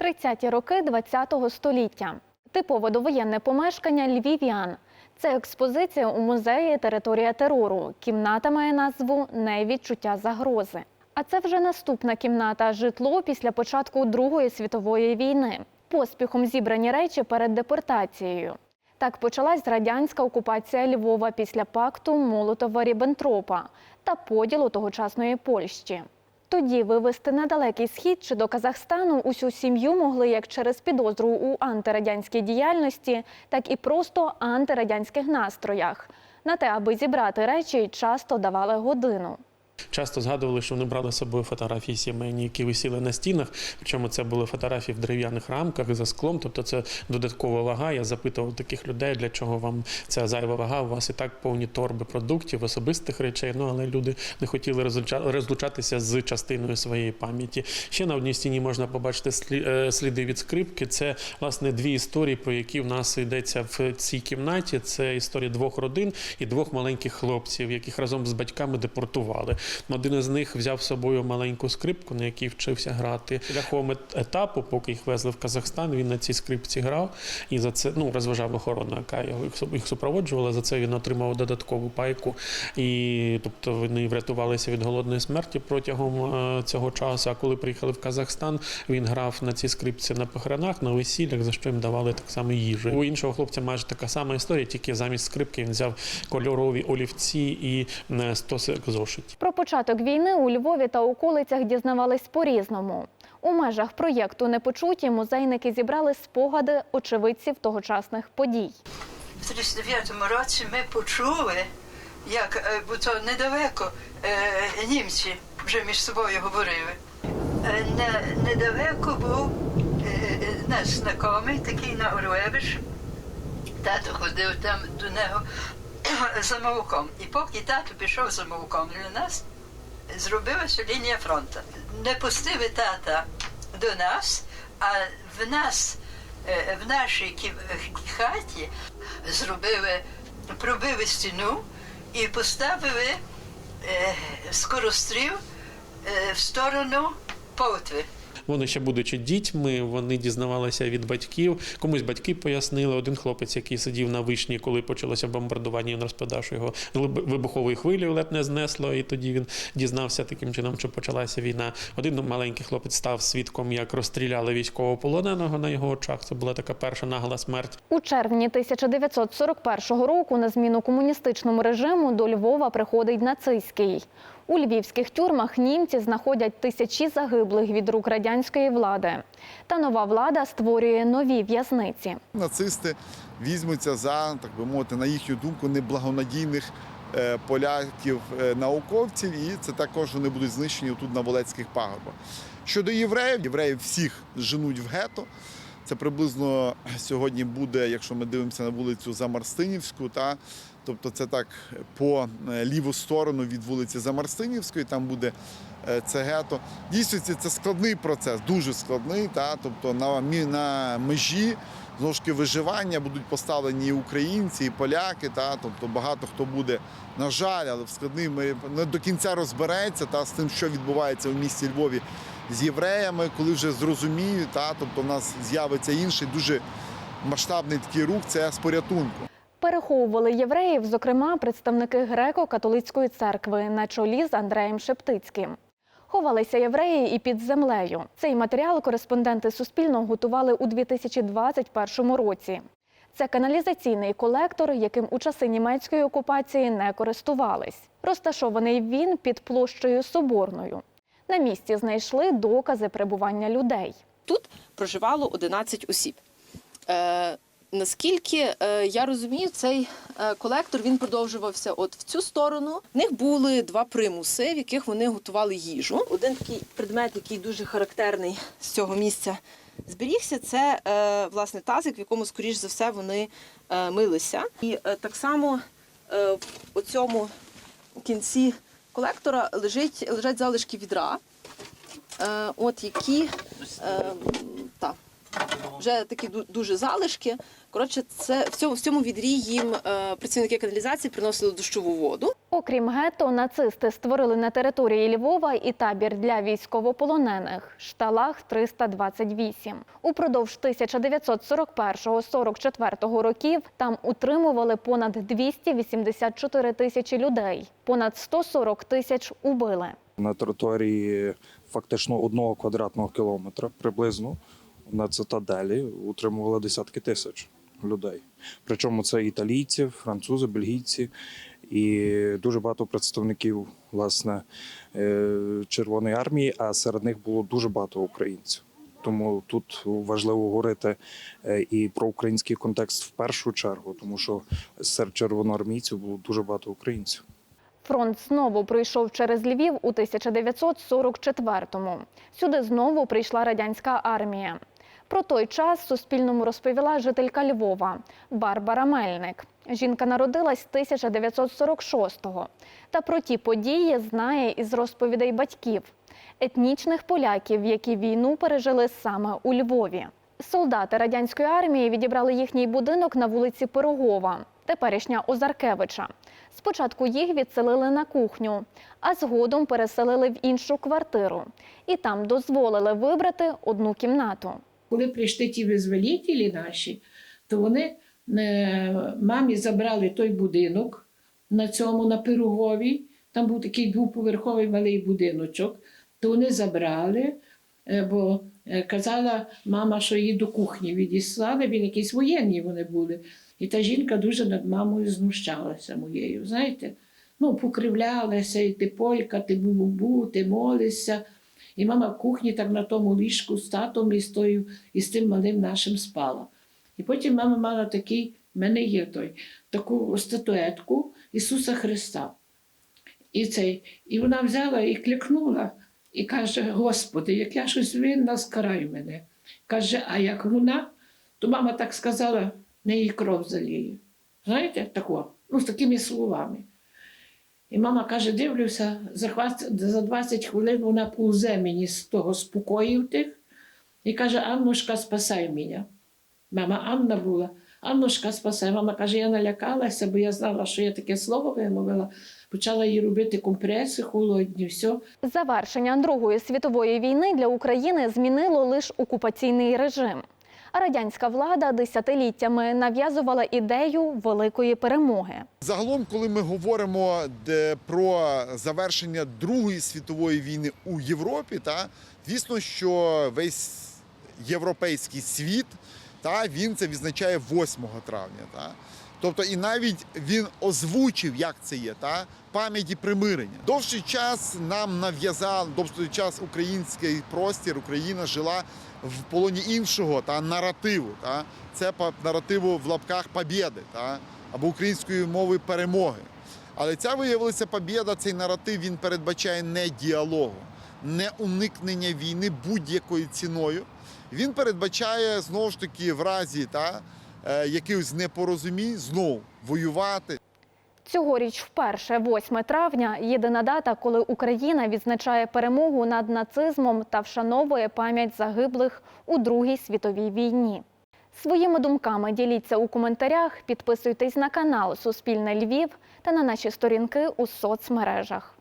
30-ті роки ХХ століття. Типове довоєнне помешкання львів'ян. Це експозиція у музеї Територія терору. Кімната має назву Невідчуття загрози. А це вже наступна кімната житло після початку Другої світової війни. Поспіхом зібрані речі перед депортацією. Так почалась радянська окупація Львова після пакту Молотова-Ріббентропа та поділу тогочасної Польщі. Тоді вивезти на далекий схід чи до Казахстану усю сім'ю могли як через підозру у антирадянській діяльності, так і просто антирадянських настроях. На те, аби зібрати речі, часто давали годину. Часто згадували, що вони брали з собою фотографії сімейні, які висіли на стінах. Причому це були фотографії в дерев'яних рамках за склом. Тобто це додаткова вага. Я запитував таких людей, для чого вам ця зайва вага. У вас і так повні торби продуктів, особистих речей. Ну але люди не хотіли розлуча- розлучатися з частиною своєї пам'яті. Ще на одній стіні можна побачити е, сліди від скрипки. Це власне дві історії, про які в нас йдеться в цій кімнаті. Це історія двох родин і двох маленьких хлопців, яких разом з батьками депортували. Один із них взяв з собою маленьку скрипку, на якій вчився грати. Шляхом етапу, поки їх везли в Казахстан, він на цій скрипці грав і за це ну розважав охорона, яка його їх супроводжувала. За це він отримав додаткову пайку. І тобто вони врятувалися від голодної смерті протягом е, цього часу. А коли приїхали в Казахстан, він грав на цій скрипці на похоронах, на весіллях, за що їм давали так само їжу. У іншого хлопця майже така сама історія, тільки замість скрипки він взяв кольорові олівці і е, стосик зошитів. Початок війни у Львові та околицях дізнавались по-різному. У межах проєкту Непочуті музейники зібрали спогади очевидців тогочасних подій. В 39-му році ми почули, як е, бо то недалеко е, німці вже між собою говорили. Е, не- недалеко був наш знайомий, такий на Орлевич. Тато ходив там до нього за молоком. І поки тато пішов за молоком для нас, зробилася лінія фронту. Не пустили тата до нас, а в нас, е, в нашій хаті зробили, пробили стіну і поставили скорострів скоростріл е, в сторону Полтви. Вони ще будучи дітьми, вони дізнавалися від батьків. Комусь батьки пояснили. Один хлопець, який сидів на вишні, коли почалося бомбардування, він розповідав, що його вибуховою хвилею ледь не знесло, і тоді він дізнався таким чином, що почалася війна. Один маленький хлопець став свідком, як розстріляли військовополоненого на його очах. Це була така перша нагла смерть. У червні 1941 року на зміну комуністичному режиму до Львова приходить нацистський. У львівських тюрмах німці знаходять тисячі загиблих від рук радянської влади. Та нова влада створює нові в'язниці. Нацисти візьмуться за, так би мовити, на їхню думку, неблагонадійних е, поляків е, науковців, і це також вони будуть знищені тут на Волецьких пагорбах. Щодо євреїв, євреїв всіх женуть в гетто. Це приблизно сьогодні буде, якщо ми дивимося на вулицю Замарстинівську, та тобто це так по е, ліву сторону від вулиці Замарстинівської, там буде е, це гетто. Дійсно, це- складний процес, дуже складний. Та, тобто на, на межі знову ж таки виживання будуть поставлені і українці, і поляки. Та, тобто багато хто буде, на жаль, але в складний не до кінця розбереться та, з тим, що відбувається в місті Львові з євреями, коли вже зрозуміють, та, тобто в нас з'явиться інший дуже масштабний такий рух це з порятунку. Переховували євреїв, зокрема, представники греко-католицької церкви на чолі з Андреєм Шептицьким. Ховалися євреї і під землею. Цей матеріал кореспонденти Суспільного готували у 2021 році. Це каналізаційний колектор, яким у часи німецької окупації не користувались. Розташований він під площею Соборною. На місці знайшли докази перебування людей. Тут проживало 11 осіб. Наскільки е, я розумію, цей е, колектор він продовжувався от в цю сторону. В них були два примуси, в яких вони готували їжу. Один такий предмет, який дуже характерний з цього місця зберігся, це е, власне тазик, в якому, скоріш за все, вони милися. І так само в цьому кінці колектора лежить, лежать залишки відра, от які та, вже такі ду- дуже залишки. Коротше, це в цьому, в цьому відрі їм е, працівники каналізації приносили дощову воду. Окрім гетто, нацисти створили на території Львова і табір для військовополонених Шталах 328. Упродовж 1941-44 років там утримували понад 284 тисячі людей. Понад 140 тисяч убили. на території фактично одного квадратного кілометра приблизно на цитаделі утримували десятки тисяч людей. Причому це італійці, французи, бельгійці і дуже багато представників власне е, Червоної армії, а серед них було дуже багато українців. Тому тут важливо говорити е, і про український контекст в першу чергу, тому що серед червоноармійців було дуже багато українців. Фронт знову пройшов через Львів у 1944-му. Сюди знову прийшла радянська армія. Про той час Суспільному розповіла жителька Львова Барбара Мельник. Жінка народилась 1946-го. Та про ті події знає із розповідей батьків етнічних поляків, які війну пережили саме у Львові. Солдати радянської армії відібрали їхній будинок на вулиці Пирогова, теперішня Озаркевича. Спочатку їх відселили на кухню, а згодом переселили в іншу квартиру. І там дозволили вибрати одну кімнату. Коли прийшли ті визволітелі наші, то вони е, мамі забрали той будинок на цьому, на Пироговій. Там був такий двоповерховий малий будиночок. То вони забрали, е, бо е, казала мама, що її до кухні відіслали, він якісь воєнні вони були. І та жінка дуже над мамою знущалася моєю. Знаєте, ну, покривлялася, і ти полька, ти бу-бу-бу, ти молишся. І мама в кухні так на тому ліжку з татом і з, тою, і з тим малим нашим спала. І потім мама мала такий, в мене є той, таку статуетку Ісуса Христа. І, цей, і вона взяла і клякнула і каже: Господи, як я щось винна, скарай мене. Каже, а як вона, то мама так сказала, не її кров заліє. Знаєте, тако, ну, з такими словами. І мама каже: дивлюся, за 20, за 20 хвилин вона повзе мені з того спокоїв тих і каже: Аннушка, спасай мене. Мама Анна була. Аннушка, спасай. Мама каже, я налякалася, бо я знала, що я таке слово вимовила. Почала їй робити компреси холодні, все. Завершення Другої світової війни для України змінило лише окупаційний режим. Радянська влада десятиліттями нав'язувала ідею великої перемоги. Загалом, коли ми говоримо про завершення Другої світової війни у Європі, та звісно, що весь європейський світ та він це відзначає 8 травня. Та. Тобто, і навіть він озвучив, як це є, та пам'яті примирення. Довший час нам нав'язав, довший час український простір, Україна жила в полоні іншого та наративу. Та це наративу в лапках побєди, та або української мови перемоги. Але ця виявилася побєда, цей наратив він передбачає не діалогу, не уникнення війни будь-якою ціною. Він передбачає знову ж таки в разі та, якихось непорозумінь знову воювати. Цьогоріч вперше 8 травня єдина дата, коли Україна відзначає перемогу над нацизмом та вшановує пам'ять загиблих у Другій світовій війні. Своїми думками діліться у коментарях, підписуйтесь на канал Суспільне Львів та на наші сторінки у соцмережах.